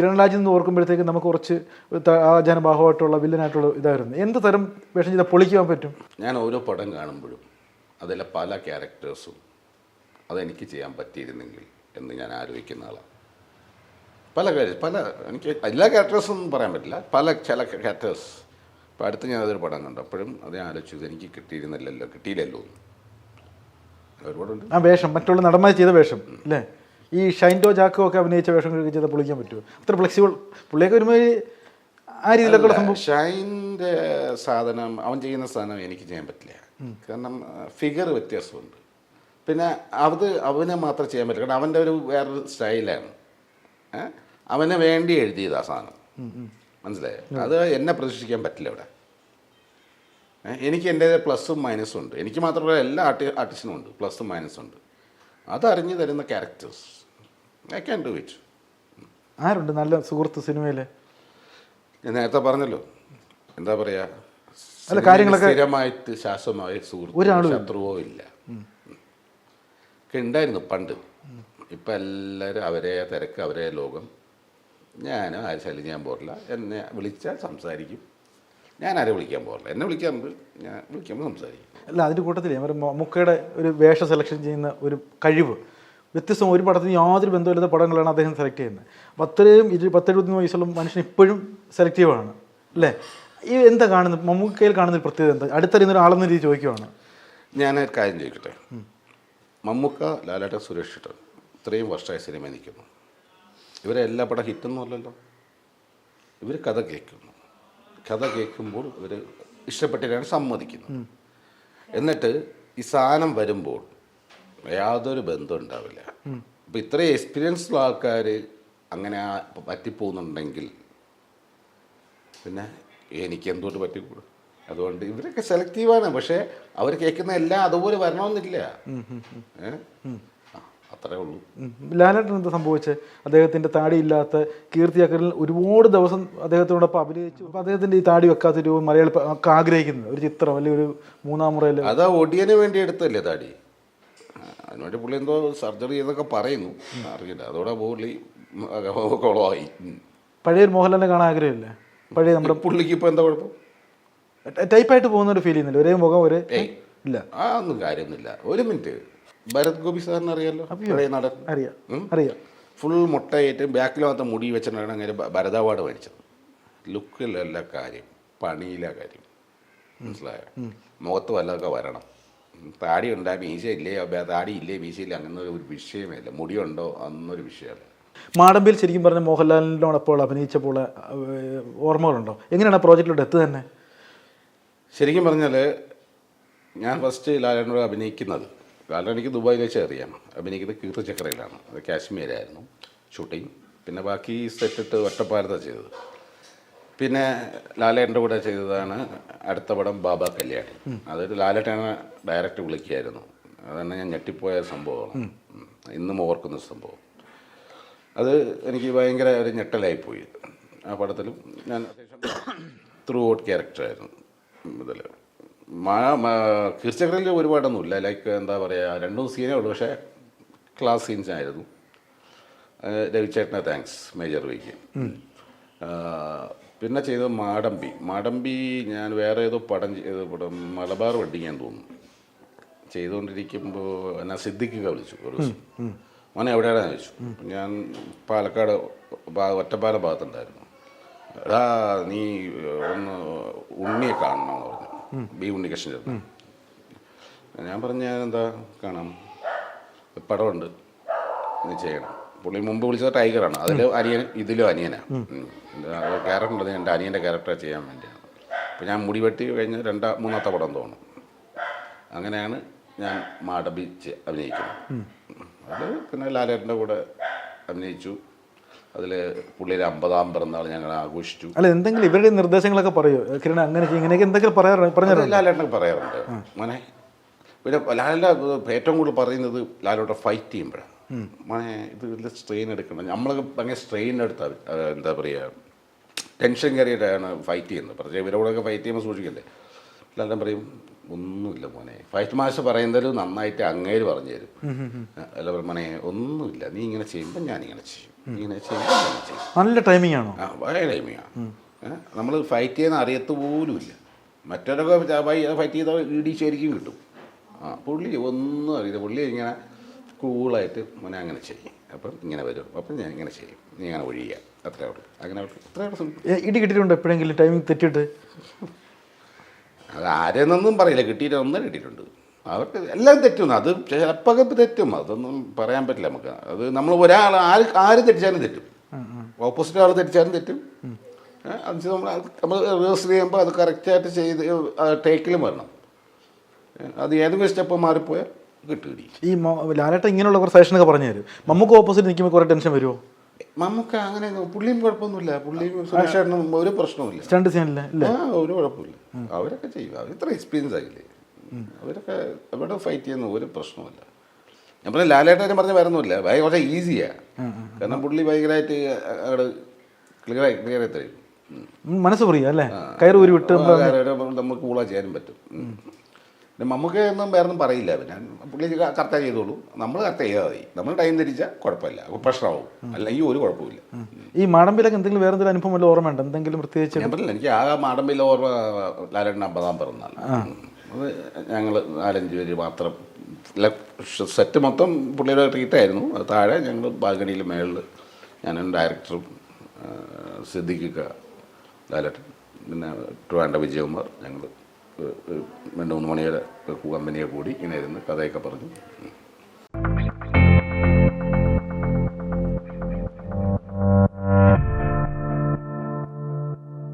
കിരൺ രാജ് എന്ന് ഓർക്കുമ്പോഴത്തേക്ക് നമുക്ക് കുറച്ച് ആ വില്ലനായിട്ടുള്ള ഇതായിരുന്നു. എന്ത് തരം വേഷം ചെയ്താൽ പൊളിക്കാൻ പറ്റും? ഞാൻ ഓരോ പടം കാണുമ്പോഴും അതിലെ പല ക്യാരക്ടേഴ്സും അതെനിക്ക് ചെയ്യാൻ പറ്റിയിരുന്നെങ്കിൽ എന്ന് ഞാൻ ആലോചിക്കുന്ന ആളാണ് പല കാര്യം പല എനിക്ക് എല്ലാ ക്യാരക്ടേഴ്സും ഒന്നും പറയാൻ പറ്റില്ല. പല ചില ക്യാരക്ടേഴ്സ്. ഇപ്പോൾ അടുത്ത് ഞാൻ അതൊരു പടം കണ്ടു അപ്പോഴും അത് ഞാൻ ആലോചിച്ചു എനിക്ക് കിട്ടിയിരുന്നില്ലല്ലോ കിട്ടിയില്ലല്ലോ. ഒരുപാടുണ്ട്. ആ വേഷം മറ്റുള്ള നടന്മാർ ചെയ്ത വേഷം അല്ലേ? ഈ ഷൈൻഡോ ജാക്കോ ഒക്കെ അഭിനയിച്ച വേഷങ്ങളൊക്കെ ചെയ്താൽ പൊളിക്കാൻ പറ്റുമോ? അത്ര ഫ്ലെക്സിബിൾ പുള്ളിയൊക്കെ വരുമ്പോൾ ആ രീതിയിലൊക്കെ സംഭവം ഷൈന്റെ സാധനം അവൻ ചെയ്യുന്ന സാധനം എനിക്ക് ചെയ്യാൻ പറ്റില്ല. കാരണം ഫിഗർ വ്യത്യാസമുണ്ട്. പിന്നെ അത് അവനെ മാത്രം ചെയ്യാൻ പറ്റില്ല. കാരണം അവന്റെ ഒരു വേറൊരു സ്റ്റൈലാണ്. അവനെ വേണ്ടി ആ സാധനം. മനസ്സിലായോ? അത് എന്നെ പ്രതീക്ഷിക്കാൻ പറ്റില്ല ഇവിടെ എനിക്ക് എന്റെ പ്ലസും മൈനസും ഉണ്ട്. എനിക്ക് മാത്രമല്ല എല്ലാ ആർട്ടി ആർട്ടിസ്റ്റിനും ഉണ്ട്. പ്ലസും മൈനസും ഉണ്ട്. അതറിഞ്ഞു തരുന്ന characters I can do it ആരുണ്ട് നല്ല സുഹൃത്ത് സിനിമയിൽ ഞാൻ നേരത്തെ പറഞ്ഞല്ലോ. എന്താ പറയാ? അല്ല, കാര്യങ്ങളൊക്കെ- സ്ഥിരമായിട്ട് ശാശ്വതമായ സുഹൃത്ത് ഒരാളും ശത്രുവോ ഇല്ല. ഒക്കെ ഉണ്ടായിരുന്നു പണ്ട്. ഇപ്പം എല്ലാവരും അവരെ തിരക്ക് അവരെ ലോകം. ഞാനും ആരും ശല്യം ചെയ്യാൻ പോറില്ല എന്നെ വിളിച്ചാൽ സംസാരിക്കും. ഞാൻ ആരെ വിളിക്കാൻ പോറില്ല എന്നെ വിളിക്കാറുണ്ട് ഞാൻ വിളിക്കുമ്പോൾ സംസാരിക്കും. അല്ല അതിന്റെ കൂട്ടത്തിൽ മമ്മൂക്കയുടെ ഒരു വേഷ സെലക്ഷൻ ചെയ്യുന്ന ഒരു കഴിവ്. വ്യത്യസ്തം ഒരു പടത്തിന് യാതൊരു ബന്ധമില്ലാത്ത പടങ്ങളാണ് അദ്ദേഹം സെലക്ട് ചെയ്യുന്നത്. അപ്പോൾ അത്രയും ഇരു പത്തെഴുപത്തി വയസ്സുള്ള മനുഷ്യൻ ഇപ്പോഴും സെലക്റ്റീവാണ് അല്ലേ? ഈ എന്താ കാണുന്നത് മമ്മൂക്കയിൽ കാണുന്ന ഒരു പ്രത്യേകത എന്താ? അടുത്തറിയുന്ന ഒരാളെന്ന രീതി ചോദിക്കുവാണ്. ഞാൻ കാര്യം ചോദിക്കട്ടെ? മമ്മൂക്ക ലാലേട്ട സുരേഷ് ഏട്ടൻ ഇത്രയും വർഷമായി സിനിമ നിൽക്കുന്നു. ഇവരെ എല്ലാ പടം ഹിറ്റൊന്നുമല്ലല്ലോ ഇവർ കഥ കേൾക്കുന്നു. കഥ കേൾക്കുമ്പോൾ ഇവർ ഇഷ്ടപ്പെട്ടിട്ടാണ് സമ്മതിക്കുന്നത്. എന്നിട്ട് ഈ സാധനം വരുമ്പോൾ യാതൊരു ബന്ധം ഉണ്ടാവില്ല. അപ്പം ഇത്ര എക്സ്പീരിയൻസ് ഉള്ള ആൾക്കാർ അങ്ങനെ പറ്റിപ്പോകുന്നുണ്ടെങ്കിൽ പിന്നെ എനിക്ക് എന്തുകൊണ്ട് പറ്റിക്കൂടും? അതുകൊണ്ട് ഇവരൊക്കെ സെലക്റ്റീവാണ് പക്ഷേ അവർ കേൾക്കുന്ന എല്ലാം അതുപോലെ വരണമെന്നില്ല? അത്രേ ഉള്ളൂ. ലാലേട്ടൻ എന്താ സംഭവിച്ചത് അദ്ദേഹത്തിന്റെ താടിയില്ലാത്ത കീർത്തിയാക്കലിൽ ഒരുപാട് ദിവസം അദ്ദേഹത്തിനോടൊപ്പം അഭിനയിച്ചു. അപ്പോൾ അദ്ദേഹത്തിന്റെ ഈ താടി വെക്കാത്ത രൂപം മലയാളി ആഗ്രഹിക്കുന്നത്? ഒരു ചിത്രം അല്ലെങ്കിൽ ഒരു മൂന്നാം മുറയിൽ അതാ ഒടിയന് വേണ്ടി എടുത്തല്ലേ താടി? അതിനുവേണ്ടി പുള്ളി എന്തോ സർജറി ചെയ്തൊക്കെ പറയുന്നു. അറിയില്ല. അതോടെ പുള്ളി കുളമായി. പഴയ മോഹൻലാലിനെ കാണാൻ ആഗ്രഹമില്ലേ? പഴയ നമ്മുടെ പുള്ളിക്ക് ഇപ്പോൾ എന്താ കുഴപ്പം? ടൈപ്പായിട്ട് പോകുന്ന ഒരു ഫീൽ ചെയ്യുന്നില്ല. ഒരേ മുഖം ഒരേ ഇല്ല. ആ ഒന്നും കാര്യമൊന്നുമില്ല. ഒരു മിനിറ്റ്. ഭരത് ഗോപി സാറിന് അറിയാലോ? പഴയ നടൻ. അറിയാം? അറിയാം. ഫുൾ മുട്ടയിട്ട് മാത്രം മുടി വെച്ചിട്ടാണ് അങ്ങനെ ഭരത് അവാർഡ് മേടിച്ചത്. ലുക്കിലല്ല കാര്യം. പണിയില കാര്യം. മനസ്സിലായോ? മുഖത്ത് വല്ലതൊക്കെ വരണം. താടി ഉണ്ടാ മീശയില്ലേ? താടി ഇല്ലേ മീശ ഇല്ലേ അങ്ങനെ ഒരു വിഷയമല്ല മുടിയുണ്ടോ? അന്നൊരു വിഷയമല്ല. മാടമ്പിൽ ശരിക്കും പറഞ്ഞ മോഹൻലാലിനോടൊപ്പം അഭിനയിച്ചപ്പോൾ ഓർമ്മകളുണ്ടോ? എങ്ങനെയാണ് ആ എത്തു എത്തുക തന്നെ? ശരിക്കും പറഞ്ഞാൽ ഞാൻ ഫസ്റ്റ് ലാലേട്ടനോട് അഭിനയിക്കുന്നത് ലാലേട്ടൻ എനിക്ക് ദുബായിൽ വെച്ച് അറിയാം. അഭിനയിക്കുന്നത് കീർത്തിചക്രയിലാണ് അത് കാശ്മീരായിരുന്നു ഷൂട്ടിങ്. പിന്നെ ബാക്കി സെറ്റിട്ട് ഒറ്റപ്പാലത്താണ് ചെയ്തത്. പിന്നെ ലാലേട്ടന്റെ കൂടെ ചെയ്തതാണ് അടുത്ത പടം ബാബ കല്യാണി. അതായത് ലാലേട്ടനെ ഡയറക്റ്റ് വിളിക്കുകയായിരുന്നു. അതന്നെ ഞാൻ ഞെട്ടിപ്പോയ സംഭവമാണ്. ഇന്നും ഓർക്കുന്ന സംഭവം. അത് എനിക്ക് ഭയങ്കര ഒരു ഞെട്ടലായിപ്പോയി ആ പടത്തിലും ഞാൻ അത്യാവശ്യം ത്രൂ ഔട്ട് ക്യാരക്ടറായിരുന്നു ഇതിൽ കീർച്ചക്കരയിൽ ഒരുപാടൊന്നുമില്ല. ലൈക്ക് എന്താ പറയുക രണ്ടും സീനേ ഉള്ളൂ. പക്ഷേ ക്ലാസ് സീൻസ് ആയിരുന്നു. രവിചേട്ടനെ താങ്ക്സ് മേജർ വിക്ക് പിന്നെ ചെയ്തത് മാടമ്പി. മാടമ്പി ഞാൻ വേറെ ഏതോ പടം ചെയ്ത പടം മലബാർ ഞാൻ തോന്നുന്നു. ചെയ്തുകൊണ്ടിരിക്കുമ്പോൾ എന്നെ സിദ്ദിഖ് വിളിച്ചു ഒരു ദിവസം. മോനെ എവിടെയാണെന്ന് ചോദിച്ചു. ഞാൻ പാലക്കാട് ഒറ്റപ്പാലം ഭാഗത്തുണ്ടായിരുന്നു. എടാ നീ ഒന്ന് ഉണ്ണിയെ കാണണമെന്ന് പറഞ്ഞു. ബി ഉണ്ണികൃഷ്ണൻ ചേർന്ന് ഞാൻ പറഞ്ഞു ഞാൻ എന്താ കാണാം പടമുണ്ട്. നീ ചെയ്യണം. പുള്ളി മുമ്പ് വിളിച്ചത് ടൈഗറാണ് അതിൽ അനിയൻ ഇതിലും അനിയനാണ് ക്യാരക്ടർ ഉള്ളത് എന്റെ അനിയന്റെ ക്യാരക്ടർ ചെയ്യാൻ വേണ്ടിയാണ്. അപ്പോൾ ഞാൻ മുടി വെട്ടി കഴിഞ്ഞ് രണ്ടാ മൂന്നാമത്തെ പടം തോന്നും. അങ്ങനെയാണ് ഞാൻ മാടബി അഭിനയിക്കുന്നത്. അത് പിന്നെ ലാലേട്ടന്റെ കൂടെ അഭിനയിച്ചു. അതിൽ പുള്ളിയുടെ അമ്പതാം പിറന്നാൾ ഞങ്ങൾ ആഘോഷിച്ചു. അല്ല എന്തെങ്കിലും ഇവരുടെ നിർദ്ദേശങ്ങളൊക്കെ പറയോ? കിരണ അങ്ങനെ ഇങ്ങനെയൊക്കെ എന്തെങ്കിലും പറയാറുണ്ട് പറഞ്ഞു ലാലേട്ടനൊക്കെ പറയാറുണ്ട്. മോനെ പിന്നെ ലാലിന്റെ ഏറ്റവും കൂടുതൽ പറയുന്നത് ലാലോട്ടെ ഫൈറ്റ് ചെയ്യുമ്പോഴാണ്. മോനെ ഇത് വലിയ സ്ട്രെയിൻ എടുക്കണം. നമ്മളൊക്കെ ഭയങ്കര സ്ട്രെയിൻ എടുത്താൽ എന്താ പറയുക ടെൻഷൻ കയറിയിട്ടാണ് ഫൈറ്റ് ചെയ്യുന്നത്. പക്ഷേ ഇവരോടൊക്കെ ഫൈറ്റ് ചെയ്യുമ്പോൾ സൂക്ഷിക്കല്ലേ? എല്ലാവരും പറയും ഒന്നുമില്ല മോനെ. ഫൈറ്റ് മാസ്റ്റർ പറയുന്നതിൽ നന്നായിട്ട് അങ്ങേര് പറഞ്ഞു തരും. അല്ല മോനെ ഒന്നുമില്ല. നീ ഇങ്ങനെ ചെയ്യുമ്പോൾ ഞാൻ ഇങ്ങനെ ചെയ്യും ഇങ്ങനെ ചെയ്യുമ്പോൾ ഞാൻ ചെയ്യും. നല്ല ടൈമിംഗ് ആണോ? ആ വളരെ ആണ്. നമ്മൾ ഫൈറ്റ് ചെയ്യുന്ന അറിയത്ത് പോലുമില്ല മറ്റൊരൊക്കെ ഫൈറ്റ് ചെയ്താൽ ഇടി ശരിക്കും കിട്ടും. ആ പുള്ളി ഒന്നും അറിയില്ല. പുള്ളി ഇങ്ങനെ കൂളായിട്ട് മോനെ അങ്ങനെ ചെയ്യും. അപ്പം ഇങ്ങനെ വരും. അപ്പം ഞാൻ ഇങ്ങനെ ചെയ്യും. നീ അങ്ങനെ ഒഴിയുക. അത്രേ ഉള്ളൂ. അങ്ങനെ അത്രേ ഉള്ളൂ. ഇടി കിട്ടിയിട്ടുണ്ടോ എപ്പോഴെങ്കിലും? ടൈമിംഗ് തെറ്റിയിട്ട്? അത് ആരെന്നൊന്നും പറയില്ല. കിട്ടിയിട്ട് ഒന്നും കിട്ടിയിട്ടുണ്ട്. അവർക്ക് എല്ലാം തെറ്റും അത് ചിലപ്പോൾ തെറ്റും. അതൊന്നും പറയാൻ പറ്റില്ല നമുക്ക്. അത് നമ്മൾ ഒരാൾ ആര് ആര് തെറ്റിച്ചാലും തെറ്റും. ഓപ്പോസിറ്റ് ആൾ തെറ്റിച്ചാലും തെറ്റും. അത് നമ്മൾ നമ്മൾ റിഹേഴ്സൽ ചെയ്യുമ്പോൾ അത് കറക്റ്റായിട്ട് ചെയ്ത് ടേക്കിലും വരണം. അത് ഏതെങ്കിലും സ്റ്റെപ്പ് മാറിപ്പോയാൽ കിട്ടുകടി ഈ ലാലേട്ട ഇങ്ങനെയുള്ള കുറച്ച് സജഷനൊക്കെ പറഞ്ഞു തരും. നമുക്ക് ഓപ്പോസിറ്റ് നിൽക്കുമ്പോൾ കുറേ ടെൻഷൻ വരുമോ നമുക്ക് അങ്ങനെ പുള്ളിയും കുഴപ്പമൊന്നുമില്ല. പുള്ളിയും സുരേഷ് ചേട്ടനും ഒരു പ്രശ്നവുമില്ല. സ്റ്റണ്ട് സീനില്ല ആ ഒരു കുഴപ്പമില്ല. അവരൊക്കെ ചെയ്യും. അവർ ഇത്ര എക്സ്പീരിയൻസ് ആയില്ലേ? അവരൊക്കെ അവിടെ ഫൈറ്റ് ചെയ്യുന്ന ഒരു പ്രശ്നമില്ല ഞാൻ പറഞ്ഞ ലാലേട്ടനെ പറഞ്ഞ വരുന്നില്ല ഭയങ്കര കുറച്ച് ഈസിയാണ് കാരണം പുള്ളി ഭയങ്കരമായിട്ട് അവിടെ ക്ലിയർ ആയി ക്ലിയർ ആയി തരും. മനസ്സ് പറയും അല്ലേ? കയറി ഒരു വിട്ട് നമുക്ക് കൂളാ ചെയ്യാനും പറ്റും. നമുക്ക് ഒന്നും വേറൊന്നും പറയില്ല. പിന്നെ പുള്ളി കറക്റ്റ് ചെയ്തോളൂ. നമ്മൾ കറക്റ്റ് ചെയ്താൽ മതി. നമ്മൾ ടൈം തിരിച്ചാൽ കുഴപ്പമില്ല. പ്രശ്നമാവും. അല്ലെങ്കിൽ ഒരു കുഴപ്പമില്ല ഈ മാടമ്പിലൊക്കെ എന്തെങ്കിലും വേറെ എന്തെങ്കിലും അനുഭവം വല്ല ഓർമ്മയുണ്ട് എന്തെങ്കിലും പ്രത്യേകിച്ച്? പറ്റില്ല എനിക്ക് ആ മാടമ്പിലെ ഓർമ്മ ലാലേട്ടൻ അമ്പതാം പിറന്നാൾ. അത് ഞങ്ങൾ നാലഞ്ച് പേര് മാത്രം. സെറ്റ് മൊത്തം പുള്ളിയുടെ ട്രീറ്റായിരുന്നു താഴെ ഞങ്ങൾ ബാൽക്കണിയിൽ മേളിൽ ഞാനും ഡയറക്ടറും സിദ്ദിഖിക്ക ലാലേട്ടൻ പിന്നെ ട്രിവാൻഡ വിജയകുമാർ ഞങ്ങൾ രണ്ട് മൂന്ന് മണിയുടെ കമ്പനിയെ കൂടി ഇങ്ങനെ ഇരുന്ന് കഥയൊക്കെ പറഞ്ഞു.